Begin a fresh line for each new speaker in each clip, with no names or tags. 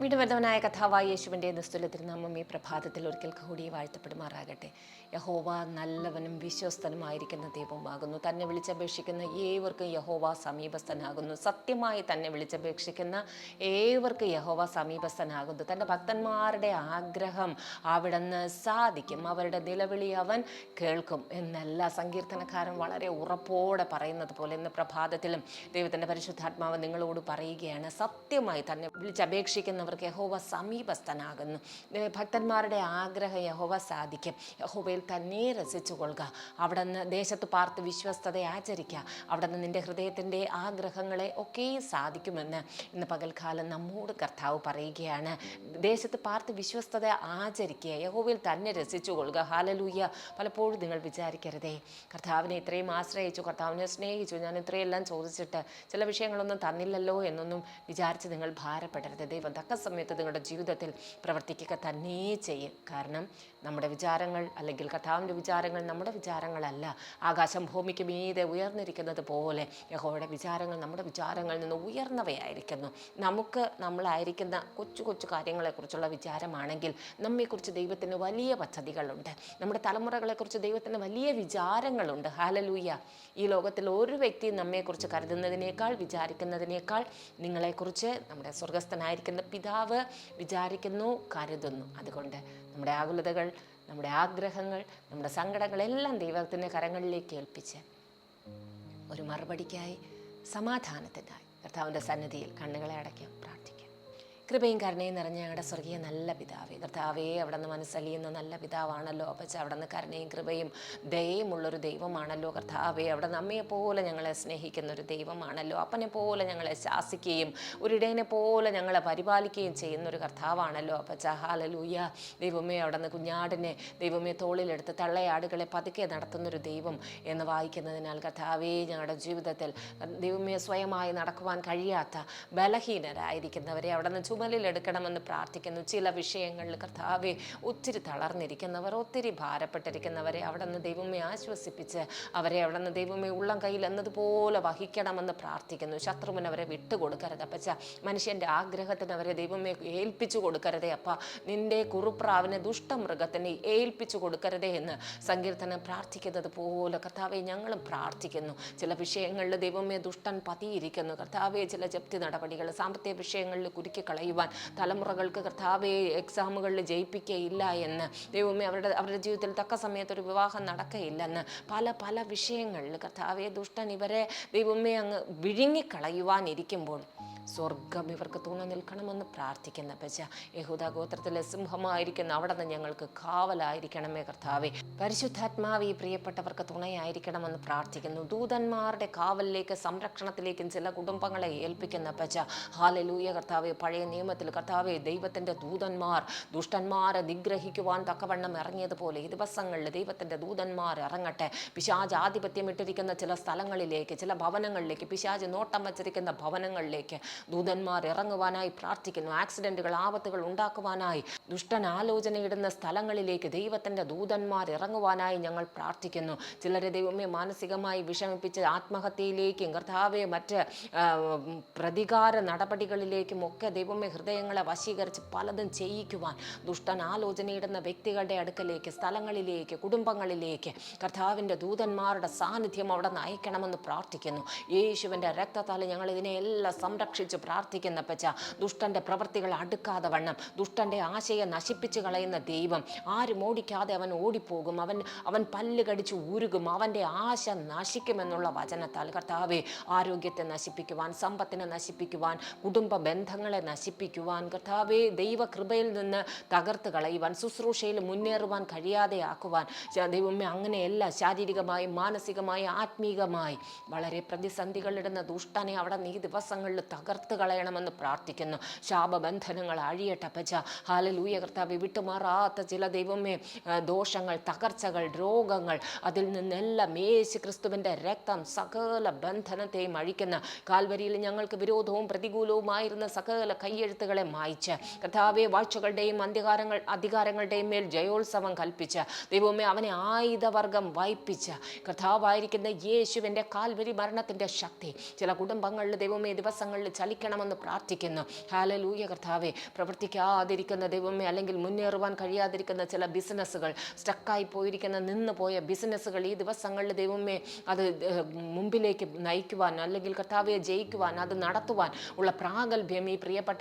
വീണ്ടുവരുന്നവനായ കഥാവായ യേശുവിന്റെ നിസ്തുല തിരുനാമം ഈ പ്രഭാതത്തിൽ ഒരിക്കൽ കൂടി വാഴ്ത്തപ്പെടുമാറാകട്ടെ. യഹോവ നല്ലവനും വിശ്വസ്തനുമായിരിക്കുന്ന ദൈവമാകുന്നു തന്നെ വിളിച്ചപേക്ഷിക്കുന്ന ഏവർക്കും യഹോവ സമീപസ്ഥനാകുന്നു. സത്യമായി തന്നെ വിളിച്ചപേക്ഷിക്കുന്ന ഏവർക്കും യഹോവ സമീപസ്ഥനാകുന്നു. തന്റെ ഭക്തന്മാരുടെ ആഗ്രഹം അവിടുന്ന് സാധിക്കും. അവരുടെ നിലവിളി അവൻ കേൾക്കും എന്നല്ല സങ്കീർത്തനക്കാരൻ വളരെ ഉറപ്പോടെ പറയുന്നത് പോലെ ഇന്ന് പ്രഭാതത്തിലും ദൈവത്തിന്റെ പരിശുദ്ധാത്മാവ് നിങ്ങളോട് പറയുകയാണ്. സത്യമായി തന്നെ വിളിച്ചപേക്ഷിക്കുന്നവർക്ക് യഹോവ സമീപസ്ഥനാകുന്നു. ഭക്തന്മാരുടെ ആഗ്രഹം യഹോവ സാധിക്കും. യഹോവയിൽ തന്നെ രസിച്ചു കൊള്ളുക അവിടെ നിന്ന് ദേശത്ത് പാർത്ത് വിശ്വസ്തത ആചരിക്കുക. അവിടെ നിന്ന് നിന്റെ ഹൃദയത്തിന്റെ ആഗ്രഹങ്ങളെ ഒക്കെ സാധിക്കുമെന്ന് ഇന്ന് പകൽക്കാലം നമ്മോട് കർത്താവ് പറയുകയാണ്. ദേശത്ത് പാർത്ത് വിശ്വസ്തത ആചരിക്കുക. യഹോവയിൽ തന്നെ രസിച്ചു കൊള്ളുക ഹാലലൂയ പലപ്പോഴും നിങ്ങൾ വിചാരിക്കരുതേ. കർത്താവിനെ ഇത്രയും ആശ്രയിച്ചു കർത്താവിനെ സ്നേഹിച്ചു ഞാൻ ഇത്രയെല്ലാം ചോദിച്ചിട്ട് ചില വിഷയങ്ങളൊന്നും തന്നില്ലല്ലോ എന്നൊന്നും വിചാരിച്ച് നിങ്ങൾ ഭാരപ്പെടരുത്. ദൈവം തക്ക സമയത്ത് നിങ്ങളുടെ ജീവിതത്തിൽ പ്രവർത്തിക്കുക തന്നെ ചെയ്യും. കാരണം നമ്മുടെ വിചാരങ്ങൾ അല്ലെങ്കിൽ കഥാവിന്റെ വിചാരങ്ങൾ നമ്മുടെ വിചാരങ്ങളല്ല. ആകാശം ഭൂമിക്ക് മീതെ ഉയർന്നിരിക്കുന്നത് പോലെ യഹോയുടെ വിചാരങ്ങൾ നമ്മുടെ വിചാരങ്ങളിൽ നിന്ന് ഉയർന്നവയായിരിക്കുന്നു. നമുക്ക് നമ്മളായിരിക്കുന്ന കൊച്ചു കൊച്ചു കാര്യങ്ങളെക്കുറിച്ചുള്ള വിചാരമാണെങ്കിൽ നമ്മെക്കുറിച്ച് ദൈവത്തിന് വലിയ പദ്ധതികളുണ്ട്. നമ്മുടെ തലമുറകളെക്കുറിച്ച് ദൈവത്തിന് വലിയ വിചാരങ്ങളുണ്ട്. ഹാലലൂയ ഈ ലോകത്തിൽ ഒരു വ്യക്തി നമ്മെക്കുറിച്ച് കരുതുന്നതിനേക്കാൾ വിചാരിക്കുന്നതിനേക്കാൾ നിങ്ങളെക്കുറിച്ച് നമ്മുടെ സ്വർഗസ്ഥനായിരിക്കുന്ന പിതാവ് വിചാരിക്കുന്നു കരുതുന്നു. അതുകൊണ്ട് നമ്മുടെ ആകുലതകൾ നമ്മുടെ ആഗ്രഹങ്ങൾ നമ്മുടെ സങ്കടങ്ങളെല്ലാം ദൈവത്തിന്റെ കരങ്ങളിലേക്ക് ഏൽപ്പിച്ച് ഒരു മറുപടിക്കായി സമാധാനത്തിനായി കർത്താവിന്റെ സന്നിധിയിൽ കണ്ണുകളെ അടയ്ക്കാം പ്രാർത്ഥിക്കാം. കൃപയും കരുണയും നിറഞ്ഞ ഞങ്ങളുടെ സ്വർഗീയ നല്ല പിതാവേ. കർത്താവേ അവിടെ നിന്ന് മനസ്സലിയുന്ന നല്ല പിതാവാണല്ലോ. അപ്പച്ച അവിടെ നിന്ന് കരുണയും കൃപയും ദയമുള്ളൊരു ദൈവമാണല്ലോ. കർത്താവേ അവിടെ അമ്മയെ പോലെ ഞങ്ങളെ സ്നേഹിക്കുന്ന ഒരു ദൈവമാണല്ലോ. അപ്പനെ പോലെ ഞങ്ങളെ ശാസിക്കുകയും ഒരു ഇടയനെ പോലെ ഞങ്ങളെ പരിപാലിക്കുകയും ചെയ്യുന്ന ഒരു കർത്താവാണല്ലോ. അപ്പച്ച ഹാലലൂയ ദൈവമേ അവിടെ നിന്ന് കുഞ്ഞാടിനെ ദൈവമേ തോളിലെടുത്ത് തള്ളയാടുകളെ പതുക്കെ നടത്തുന്നൊരു ദൈവം എന്ന് വായിക്കുന്നതിനാൽ കർത്താവേ ഞങ്ങളുടെ ജീവിതത്തിൽ ദൈവമേ സ്വയമായി നടക്കുവാൻ കഴിയാത്ത ബലഹീനരായിരിക്കുന്നവരെ അവിടെ നിന്ന് ചുമലിലെടുക്കണമെന്ന് പ്രാർത്ഥിക്കുന്നു. ചില വിഷയങ്ങളിൽ കർത്താവെ ഒത്തിരി തളർന്നിരിക്കുന്നവർ ഒത്തിരി ഭാരപ്പെട്ടിരിക്കുന്നവരെ അവിടെ നിന്ന് ദൈവമേ ആശ്വസിപ്പിച്ച് അവരെ അവിടെ നിന്ന് ദൈവമേ ഉള്ളം കയ്യിൽ എന്നതുപോലെ വഹിക്കണമെന്ന് പ്രാർത്ഥിക്കുന്നു. ശത്രുവിന് അവരെ വിട്ടുകൊടുക്കരുത്. അപ്പച്ച മനുഷ്യന്റെ ആഗ്രഹത്തിന് അവരെ ദൈവമേ ഏൽപ്പിച്ചു കൊടുക്കരുതേ. അപ്പ നിന്റെ കുറുപ്രാവിനെ ദുഷ്ടമൃഗത്തിന് ഏൽപ്പിച്ചു കൊടുക്കരുതേ എന്ന് സങ്കീർത്തനം പ്രാർത്ഥിക്കുന്നത് പോലെ കർത്താവെ ഞങ്ങളും പ്രാർത്ഥിക്കുന്നു. ചില വിഷയങ്ങളിൽ ദൈവമേ ദുഷ്ടൻ പതിയിരിക്കുന്നു. കർത്താവെ ചില ജപ്തി നടപടികൾ സാമ്പത്തിക വിഷയങ്ങളിൽ കുരുക്കി കളയുവാൻ തലമുറകൾക്ക് കർത്താവെ എക്സാമുകളിൽ ജയിപ്പിക്കയില്ല എന്ന്. ദൈവമേ അവരുടെ അവരുടെ ജീവിതത്തിൽ തക്ക സമയത്ത് ഒരു വിവാഹം നടക്കയില്ലെന്ന് പല പല വിഷയങ്ങളിൽ കർത്താവെ ദുഷ്ടൻ ഇവരെ ദൈവമേ അങ്ങ് വിഴുങ്ങിക്കളയുവാനിരിക്കുമ്പോൾ സ്വർഗം ഇവർക്ക് തൂണ നിൽക്കണമെന്ന് പ്രാർത്ഥിക്കുന്ന പച്ച യഹൂദ ഗോത്രത്തിലെ സിംഹമായിരിക്കുന്ന അവിടെ നിന്ന് ഞങ്ങൾക്ക് കാവലായിരിക്കണമേ കർത്താവെ. പരിശുദ്ധാത്മാവ് ഈ പ്രിയപ്പെട്ടവർക്ക് തുണയായിരിക്കണമെന്ന് പ്രാർത്ഥിക്കുന്നു. ദൂതന്മാരുടെ കാവലിലേക്ക് സംരക്ഷണത്തിലേക്കും ചില കുടുംബങ്ങളെ ഏൽപ്പിക്കുന്ന പച്ച ഹാലലൂയ കർത്താവെ പഴയ നിയമത്തിൽ കർത്താവെ ദൈവത്തിന്റെ ദൂതന്മാർ ദുഷ്ടന്മാരെ നിഗ്രഹിക്കുവാൻ തക്കവണ്ണം ഇറങ്ങിയതുപോലെ ഈ ദിവസങ്ങളിൽ ദൈവത്തിന്റെ ദൂതന്മാർ ഇറങ്ങട്ടെ. പിശാജ് ആധിപത്യം ഇട്ടിരിക്കുന്ന ചില സ്ഥലങ്ങളിലേക്ക് ചില ഭവനങ്ങളിലേക്ക് പിശാജ് നോട്ടം വച്ചിരിക്കുന്ന ഭവനങ്ങളിലേക്ക് ദൂതന്മാർ ഇറങ്ങുവാനായി പ്രാർത്ഥിക്കുന്നു. ആക്സിഡന്റുകൾ ആപത്തുകൾ ഉണ്ടാക്കുവാനായി ദുഷ്ടൻ ആലോചനയിടുന്ന സ്ഥലങ്ങളിലേക്ക് ദൈവത്തിന്റെ ദൂതന്മാർ ഇറങ്ങുവാനായി ഞങ്ങൾ പ്രാർത്ഥിക്കുന്നു. ചിലരെ ദൈവമേ മാനസികമായി വിഷമിപ്പിച്ച് ആത്മഹത്യയിലേക്കും കർത്താവെ മറ്റ് പ്രതികാര നടപടികളിലേക്കും ഒക്കെ ദൈവമേ ഹൃദയങ്ങളെ വശീകരിച്ച് പലതും ചെയ്യിക്കുവാൻ ദുഷ്ടൻ ആലോചനയിടുന്ന വ്യക്തികളുടെ അടുക്കലേക്ക് സ്ഥലങ്ങളിലേക്ക് കുടുംബങ്ങളിലേക്ക് കർത്താവിന്റെ ദൂതന്മാരുടെ സാന്നിധ്യം അവിടെ നയിക്കണമെന്ന് പ്രാർത്ഥിക്കുന്നു. യേശുവിന്റെ രക്തത്താൽ ഞങ്ങൾ ഇതിനെയെല്ലാം സംരക്ഷിച്ച് പ്രാർത്ഥിക്കുന്ന പച്ച ദുഷ്ടന്റെ പ്രവൃത്തികൾ അടുക്കാതെ വണ്ണം ദുഷ്ടന്റെ ആശയെ നശിപ്പിച്ച് കളയുന്ന ദൈവം. ആരും ഓടിക്കാതെ അവൻ ഓടിപ്പോകും അവൻ അവൻ പല്ല് കടിച്ച് ഊരുകും അവന്റെ ആശ നശിക്കുമെന്നുള്ള വചനത്താൽ കർത്താവെ ആരോഗ്യത്തെ നശിപ്പിക്കുവാൻ സമ്പത്തിനെ നശിപ്പിക്കുവാൻ കുടുംബ ബന്ധങ്ങളെ നശിപ്പിക്കുവാൻ കർത്താവെ ദൈവകൃപയിൽ നിന്ന് തകർത്ത് കളയുവാൻ ശുശ്രൂഷയിൽ മുന്നേറുവാൻ കഴിയാതെ ആക്കുവാൻ ശ- ദൈവമേ അങ്ങനെയല്ല ശാരീരികമായി മാനസികമായി ആത്മീകമായി വളരെ പ്രതിസന്ധികളിടുന്ന ദുഷ്ടനെ അവിടെ നീ ദിവസങ്ങളിൽ തകർത്ത് കളയണമെന്ന് പ്രാർത്ഥിക്കുന്നു. ശാപബന്ധനങ്ങൾ അഴിയട്ടെ പച്ച ഹാലലൂയ കർത്താവ് വിട്ടുമാറാത്ത ചില ദൈവമേ ദോഷങ്ങൾ തകർച്ചകൾ രോഗങ്ങൾ അതിൽ നിന്നെല്ലാം യേശു ക്രിസ്തുവിന്റെ രക്തം സകല ബന്ധനത്തെയും അഴിക്കുന്ന. കാൽവരിയിൽ ഞങ്ങൾക്ക് വിരോധവും പ്രതികൂലവുമായിരുന്ന സകല കയ്യ കൈയെഴുത്തുകളെ മായിച്ച്. കഥാവെ വാഴ്ചകളുടെയും അധികാരങ്ങൾ അധികാരങ്ങളുടെയും മേൽ ജയോത്സവം കൽപ്പിച്ച്. ദൈവമേ അവനെ ആയുധവർഗം വായിപ്പിച്ച് കഥാവായിരിക്കുന്ന യേശുവിന്റെ കാൽവരി മരണത്തിന്റെ ശക്തി ചില കുടുംബങ്ങളിൽ ദൈവമേ ദിവസങ്ങളിൽ ചലിക്കണമെന്ന് പ്രാർത്ഥിക്കുന്നു. ഹാലലൂയ കർത്താവെ. പ്രവർത്തിക്കാതിരിക്കുന്ന ദൈവമേ അല്ലെങ്കിൽ മുന്നേറുവാൻ കഴിയാതിരിക്കുന്ന ചില ബിസിനസ്സുകൾ സ്റ്റക്കായി പോയിരിക്കുന്ന നിന്ന് പോയ ബിസിനസ്സുകൾ ഈ ദിവസങ്ങളിൽ ദൈവമേ അത് മുമ്പിലേക്ക് നയിക്കുവാൻ അല്ലെങ്കിൽ കർത്താവെ ജയിക്കുവാൻ അത് നടത്തുവാൻ ഉള്ള പ്രാഗൽഭ്യം ഈ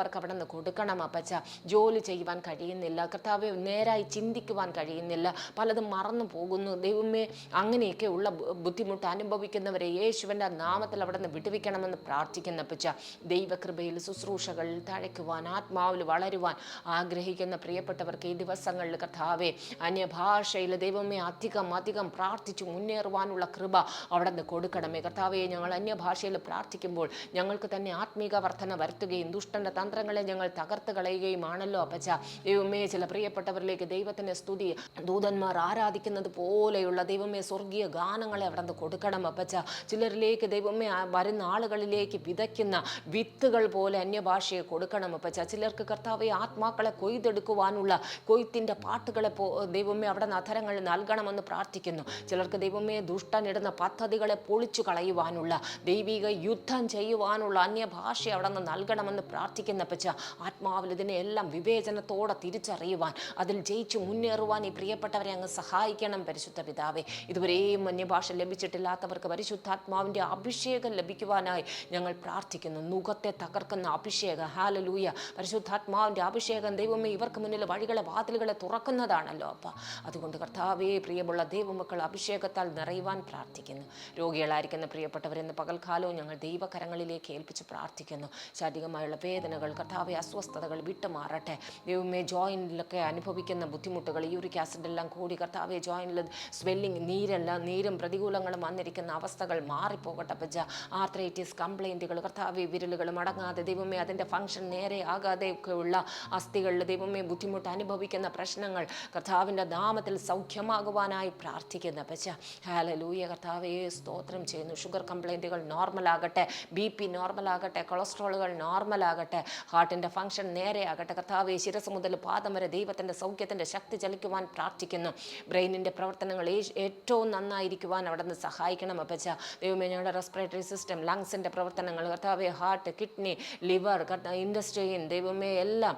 പ്രിയപ്പെട്ടവർക്ക് അവിടെ നിന്ന് കൊടുക്കണം അപ്പച്ച. ജോലി ചെയ്യുവാൻ കഴിയുന്നില്ല. കർത്താവ് നേരായി ചിന്തിക്കുവാൻ കഴിയുന്നില്ല. പലതും മറന്നു പോകുന്നു. ദൈവമേ അങ്ങനെയൊക്കെ ഉള്ള ബുദ്ധിമുട്ട് അനുഭവിക്കുന്നവരെ യേശുവിന്റെ നാമത്തിൽ അവിടെ നിന്ന് വിടുവിക്കണമെന്ന് പ്രാർത്ഥിക്കുന്ന അപ്പച്ച. ദൈവകൃപയിൽ ശുശ്രൂഷകളിൽ തഴയ്ക്കുവാൻ ആത്മാവിൽ വളരുവാൻ ആഗ്രഹിക്കുന്ന പ്രിയപ്പെട്ടവർക്ക് ഈ ദിവസങ്ങളിൽ കർത്താവെ അന്യഭാഷയിൽ ദൈവമേ അധികം അധികം പ്രാർത്ഥിച്ചു മുന്നേറുവാനുള്ള കൃപ അവിടെ നിന്ന് കൊടുക്കണമേ. കർത്താവെ ഞങ്ങൾ അന്യഭാഷയിൽ പ്രാർത്ഥിക്കുമ്പോൾ ഞങ്ങൾക്ക് തന്നെ ആത്മീക വർധന വരുത്തുകയും ദുഷ്ടന്റെ തന്ത്രങ്ങളെ ഞങ്ങൾ തകർത്ത് കളയുകയുമാണല്ലോ അപ്പച്ച. ദൈവമേ ചില പ്രിയപ്പെട്ടവരിലേക്ക് ദൈവത്തിന്റെ സ്തുതി ദൂതന്മാർ ആരാധിക്കുന്നത് പോലെയുള്ള ദൈവമേ സ്വർഗീയ ഗാനങ്ങളെ അവിടെ നിന്ന് കൊടുക്കണം അപ്പച്ച. ചിലരിലേക്ക് ദൈവമേ വരുന്ന ആളുകളിലേക്ക് വിതയ്ക്കുന്ന വിത്തുകൾ പോലെ അന്യഭാഷയെ കൊടുക്കണം അപ്പച്ച. ചിലർക്ക് കർത്താവെ ആത്മാക്കളെ കൊയ്തെടുക്കുവാനുള്ള കൊയ്ത്തിന്റെ പാട്ടുകളെ പോ ദൈവമേ അവിടെ നധരങ്ങൾ നൽകണമെന്ന് പ്രാർത്ഥിക്കുന്നു. ചിലർക്ക് ദൈവമേ ദുഷ്ടനിടുന്ന പദ്ധതികളെ പൊളിച്ചു കളയുവാനുള്ള ദൈവിക യുദ്ധം ചെയ്യുവാനുള്ള അന്യഭാഷ അവിടെ നിന്ന് നൽകണമെന്ന് പ്രാർത്ഥിക്കുന്ന. പച്ച ആത്മാവിൽ ഇതിനെയെല്ലാം വിവേചനത്തോടെ തിരിച്ചറിയുവാൻ അതിൽ ജയിച്ചു മുന്നേറുവാൻ ഈ പ്രിയപ്പെട്ടവരെ അങ്ങ് സഹായിക്കണം പരിശുദ്ധ പിതാവേ. ഇതുവരെയും അന്യഭാഷ ലഭിച്ചിട്ടില്ലാത്തവർക്ക് പരിശുദ്ധാത്മാവിന്റെ അഭിഷേകം ലഭിക്കുവാനായി ഞങ്ങൾ പ്രാർത്ഥിക്കുന്നു. മുഖത്തെ തകർക്കുന്ന അഭിഷേകം ഹാലലൂയ. പരിശുദ്ധാത്മാവിന്റെ അഭിഷേകം ദൈവമേ ഇവർക്ക് മുന്നിൽ വഴികളെ വാതിലുകളെ തുറക്കുന്നതാണല്ലോ അപ്പ. അതുകൊണ്ട് കർത്താവേ പ്രിയമുള്ള ദൈവമക്കൾ അഭിഷേകത്താൽ നിറയുവാൻ പ്രാർത്ഥിക്കുന്നു. രോഗികളായിരിക്കുന്ന പ്രിയപ്പെട്ടവരെന്ന് പകൽക്കാലവും ഞങ്ങൾ ദൈവകരങ്ങളിലേക്ക് ഏൽപ്പിച്ച് പ്രാർത്ഥിക്കുന്നു. ശാരീരികമായുള്ള വേദനകൾ കർത്താവെ അസ്വസ്ഥതകൾ വിട്ടുമാറട്ടെ. ദൈവമേ ജോയിന്റിലൊക്കെ അനുഭവിക്കുന്ന ബുദ്ധിമുട്ടുകൾ യൂറിക് ആസിഡ് എല്ലാം കൂടി കർത്താവെ ജോയിനിൽ സ്വെല്ലിങ് നീരെല്ലാം നീരും പ്രതികൂലങ്ങളും വന്നിരിക്കുന്ന അവസ്ഥകൾ മാറിപ്പോകട്ടെ പജ ആർത്രൈറ്റിസ് കംപ്ലൈന്റുകൾ കർത്താവെ വിരലുകൾ മടങ്ങാതെ ദൈവമേ അതിന്റെ ഫംഗ്ഷൻ നേരെ ആകാതെ ഒക്കെ ഉള്ള അസ്ഥികളിൽ ദൈവമേ ബുദ്ധിമുട്ട് അനുഭവിക്കുന്ന പ്രശ്നങ്ങൾ കർത്താവിന്റെ നാമത്തിൽ സൗഖ്യമാകുവാനായി പ്രാർത്ഥിക്കുന്ന പച്ച ഹാലലൂയ കർത്താവേ സ്തോത്രം ചെയ്യുന്നു. ഷുഗർ കംപ്ലൈന്റുകൾ നോർമലാകട്ടെ ബി പി നോർമലാകട്ടെ കൊളസ്ട്രോളുകൾ നോർമലാകട്ടെ ഹാർട്ടിന്റെ ഫംഗ്ഷൻ നേരെയാകട്ടെ കർത്താവെ ശിരസ് മുതൽ പാദം വരെ ദൈവത്തിന്റെ സൗഖ്യത്തിന്റെ ശക്തി ചലിക്കുവാൻ പ്രാർത്ഥിക്കുന്നു. ബ്രെയിനിന്റെ പ്രവർത്തനങ്ങൾ ഏറ്റവും നന്നായിരിക്കുവാൻ അവിടെ നിന്ന് സഹായിക്കണം അപ്പച്ച. ദൈവമേ ഞങ്ങളുടെ റെസ്പിറേറ്ററി സിസ്റ്റം ലങ്സിന്റെ പ്രവർത്തനങ്ങൾ കർത്താവെ ഹാർട്ട് കിഡ്നി ലിവർ ഇൻഡസ്ട്രിയൻ ദൈവമേ എല്ലാം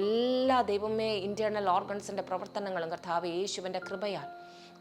എല്ലാ ദൈവമേ ഇന്റേർണൽ ഓർഗൻസിന്റെ പ്രവർത്തനങ്ങളും കർത്താവ് യേശുവിന്റെ കൃപയാൽ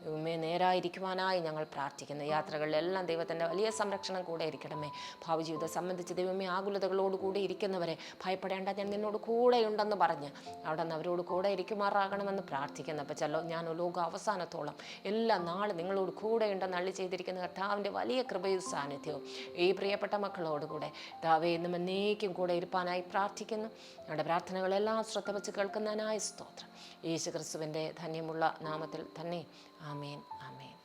ദൈവമേ നേരായിരിക്കുവാനായി ഞങ്ങൾ പ്രാർത്ഥിക്കുന്നു. യാത്രകളിലെല്ലാം ദൈവത്തിന്റെ വലിയ സംരക്ഷണം കൂടെ ഇരിക്കണമേ. ഭാവി ജീവിതം സംബന്ധിച്ച് ദൈവമേ ആകുലതകളോട് കൂടെ ഇരിക്കുന്നവരെ ഭയപ്പെടേണ്ട ഞാൻ നിന്നോട് കൂടെയുണ്ടെന്ന് പറഞ്ഞ് അവിടെ നിന്ന് അവരോട് കൂടെ ഇരിക്കുമാറാകണമെന്ന് പ്രാർത്ഥിക്കുന്നു. അപ്പോൾ ചെല്ലോ ഞാൻ ലോക അവസാനത്തോളം എല്ലാ നാളും നിങ്ങളോട് കൂടെയുണ്ടെന്ന് അള്ളി ചെയ്തിരിക്കുന്ന കർത്താവിന്റെ വലിയ കൃപയും സാന്നിധ്യവും ഈ പ്രിയപ്പെട്ട മക്കളോട് കൂടെ ദാവേ ഇന്നും എന്നേക്കും കൂടെ ഇരുപ്പാനായി പ്രാർത്ഥിക്കുന്നു. ഞങ്ങളുടെ പ്രാർത്ഥനകളെല്ലാം ശ്രദ്ധ വെച്ച് കേൾക്കുന്നതിനായി സ്തോത്രം. യേശു ക്രിസ്തുവിന്റെ ധന്യമുള്ള നാമത്തിൽ തന്നെ ആമേൻ ആമേൻ.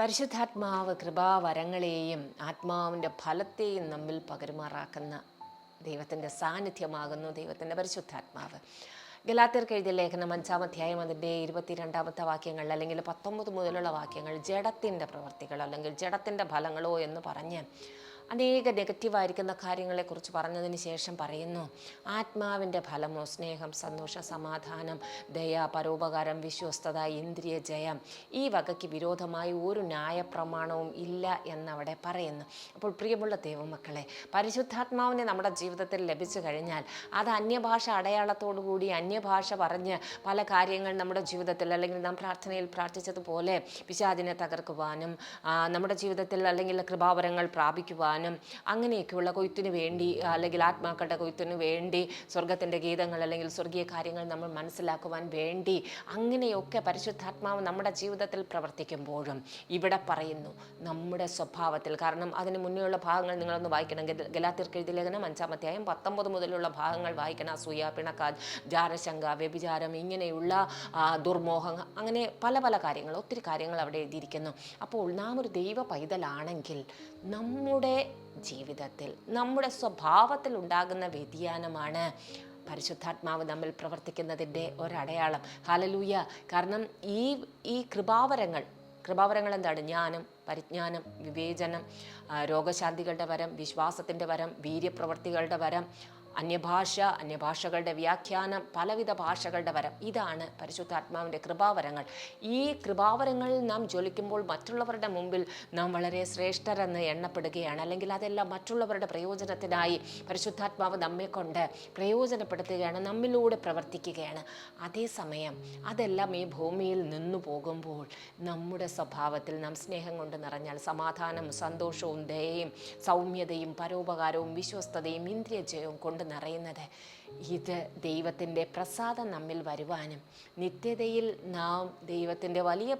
പരിശുദ്ധാത്മാവ് കൃപാവരങ്ങളെയും ആത്മാവിന്റെ ഫലത്തെയും നമ്മിൽ പകരുമാറാക്കുന്ന ദൈവത്തിന്റെ സാന്നിധ്യമാകുന്നു ദൈവത്തിന്റെ പരിശുദ്ധാത്മാവ്. ഗലാത്തിർക്ക് എഴുതിയ ലേഖനം അഞ്ചാം അധ്യായം അതിന്റെ ഇരുപത്തിരണ്ടാമത്തെ വാക്യങ്ങൾ അല്ലെങ്കിൽ പത്തൊമ്പത് മുതലുള്ള വാക്യങ്ങൾ ജഡത്തിന്റെ പ്രവർത്തികൾ അല്ലെങ്കിൽ ജഡത്തിന്റെ ഫലങ്ങളോ എന്ന് പറഞ്ഞ് അനേക നെഗറ്റീവായിരിക്കുന്ന കാര്യങ്ങളെക്കുറിച്ച് പറഞ്ഞതിന് ശേഷം പറയുന്നു ആത്മാവിന്റെ ഫലമോ സ്നേഹം സന്തോഷം സമാധാനം ദയ പരോപകാരം വിശ്വസ്തത ഇന്ദ്രിയ ജയം ഈ വകയ്ക്ക് വിരോധമായി ഒരു ന്യായപ്രമാണവും ഇല്ല എന്നവിടെ പറയുന്നു. അപ്പോൾ പ്രിയമുള്ള ദൈവമക്കളെ പരിശുദ്ധാത്മാവിനെ നമ്മുടെ ജീവിതത്തിൽ ലഭിച്ചു കഴിഞ്ഞാൽ അത് അന്യഭാഷ അടയാളത്തോടു കൂടി അന്യഭാഷ പറഞ്ഞ് പല കാര്യങ്ങൾ നമ്മുടെ ജീവിതത്തിൽ അല്ലെങ്കിൽ നാം പ്രാർത്ഥനയിൽ പ്രാർത്ഥിച്ചതുപോലെ വിശാദിനെ തകർക്കുവാനും നമ്മുടെ ജീവിതത്തിൽ അല്ലെങ്കിൽ കൃപാവരങ്ങൾ പ്രാപിക്കുവാനും അങ്ങനെയൊക്കെയുള്ള കൊയ്ത്തിന് വേണ്ടി അല്ലെങ്കിൽ ആത്മാക്കളുടെ കൊയ്ത്തിന് വേണ്ടി സ്വർഗത്തിന്റെ ഗീതങ്ങൾ അല്ലെങ്കിൽ സ്വർഗീയ കാര്യങ്ങൾ നമ്മൾ മനസ്സിലാക്കുവാൻ വേണ്ടി അങ്ങനെയൊക്കെ പരിശുദ്ധാത്മാവ് നമ്മുടെ ജീവിതത്തിൽ പ്രവർത്തിക്കുമ്പോഴും ഇവിടെ പറയുന്നു നമ്മുടെ സ്വഭാവത്തിൽ. കാരണം അതിന് മുന്നേയുള്ള ഭാഗങ്ങൾ നിങ്ങളൊന്ന് വായിക്കണം. ഗല- ഗലാത്യർക്ക് എഴുതിയ ലേഖനം അഞ്ചാമത്തെയായും പത്തൊമ്പത് മുതലുള്ള ഭാഗങ്ങൾ വായിക്കണം. അസൂയ പിണക്ക ജാരശങ്ക വ്യഭിചാരം ഇങ്ങനെയുള്ള ദുർമോഹം അങ്ങനെ പല പല കാര്യങ്ങൾ ഒത്തിരി കാര്യങ്ങൾ അവിടെ എഴുതിയിരിക്കുന്നു. അപ്പോൾ നാം ഒരു ദൈവ പൈതലാണെങ്കിൽ നമ്മുടെ ജീവിതത്തിൽ നമ്മുടെ സ്വഭാവത്തിൽ ഉണ്ടാകുന്ന വ്യതിയാനമാണ് പരിശുദ്ധാത്മാവ് നമ്മൾ പ്രവർത്തിക്കുന്നതിന്റെ ഒരടയാളം. ഹാലലൂയ കാരണം ഈ ഈ കൃപാവരങ്ങൾ കൃപാവരങ്ങൾ എന്താണ്? ജ്ഞാനം പരിജ്ഞാനം വിവേചനം രോഗശാന്തികളുടെ വരം വിശ്വാസത്തിന്റെ വരം വീര്യപ്രവർത്തികളുടെ വരം അന്യഭാഷ അന്യഭാഷകളുടെ വ്യാഖ്യാനം പലവിധ ഭാഷകളുടെ വരം. ഇതാണ് പരിശുദ്ധാത്മാവിന്റെ കൃപാവരങ്ങൾ. ഈ കൃപാവരങ്ങളിൽ നാം ജ്വലിക്കുമ്പോൾ മറ്റുള്ളവരുടെ മുമ്പിൽ നാം വളരെ ശ്രേഷ്ഠരെന്ന് എണ്ണപ്പെടുകയാണ്. അല്ലെങ്കിൽ അതെല്ലാം മറ്റുള്ളവരുടെ പ്രയോജനത്തിനായി പരിശുദ്ധാത്മാവ് നമ്മെ കൊണ്ട് പ്രയോജനപ്പെടുത്തുകയാണ് നമ്മിലൂടെ പ്രവർത്തിക്കുകയാണ്. അതേസമയം അതെല്ലാം ഈ ഭൂമിയിൽ നിന്നു പോകുമ്പോൾ നമ്മുടെ സ്വഭാവത്തിൽ നാം സ്നേഹം കൊണ്ട് നിറഞ്ഞാൽ സമാധാനം സന്തോഷവും ദയയും സൗമ്യതയും പരോപകാരവും വിശ്വസ്തതയും ഇന്ദ്രിയജയവും കൊണ്ട് നിറയുന്നത്. ഇത് ദൈവത്തിന്റെ പ്രസാദം നമ്മിൽ വരുവാനും നിത്യതയിൽ നാം ദൈവത്തിന്റെ വലിയ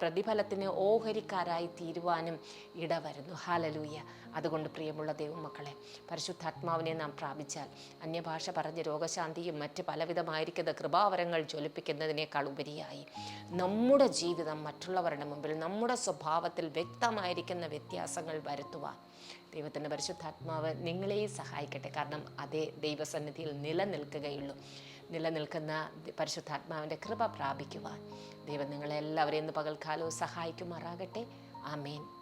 പ്രതിഫലത്തിന് ഓഹരിക്കാരായി തീരുവാനും ഇടവരുന്നു. ഹാലലൂയ അതുകൊണ്ട് പ്രിയമുള്ള ദൈവമക്കളെ പരിശുദ്ധാത്മാവിനെ നാം പ്രാപിച്ചാൽ അന്യഭാഷ പറഞ്ഞ് രോഗശാന്തിയും മറ്റ് പലവിധമായിരിക്കുന്ന കൃപാവരങ്ങൾ ജ്വലിപ്പിക്കുന്നതിനേക്കാൾ ഉപരിയായി. നമ്മുടെ ജീവിതം മറ്റുള്ളവരുടെ മുമ്പിൽ നമ്മുടെ സ്വഭാവത്തിൽ വ്യക്തമായിരിക്കുന്ന വ്യത്യാസങ്ങൾ വരുത്തുവാൻ ദൈവത്തിന്റെ പരിശുദ്ധാത്മാവ് നിങ്ങളെയും സഹായിക്കട്ടെ. കാരണം അതേ ദൈവസന്നിധിയിൽ നിലനിൽക്കുകയുള്ളൂ. നിലനിൽക്കുന്ന പരിശുദ്ധാത്മാവിന്റെ കൃപ പ്രാപിക്കുവാൻ ദൈവം നിങ്ങളെല്ലാവരെയും ഇന്ന് പകൽക്കാലവും സഹായിക്കുമാറാകട്ടെ. ആമേൻ.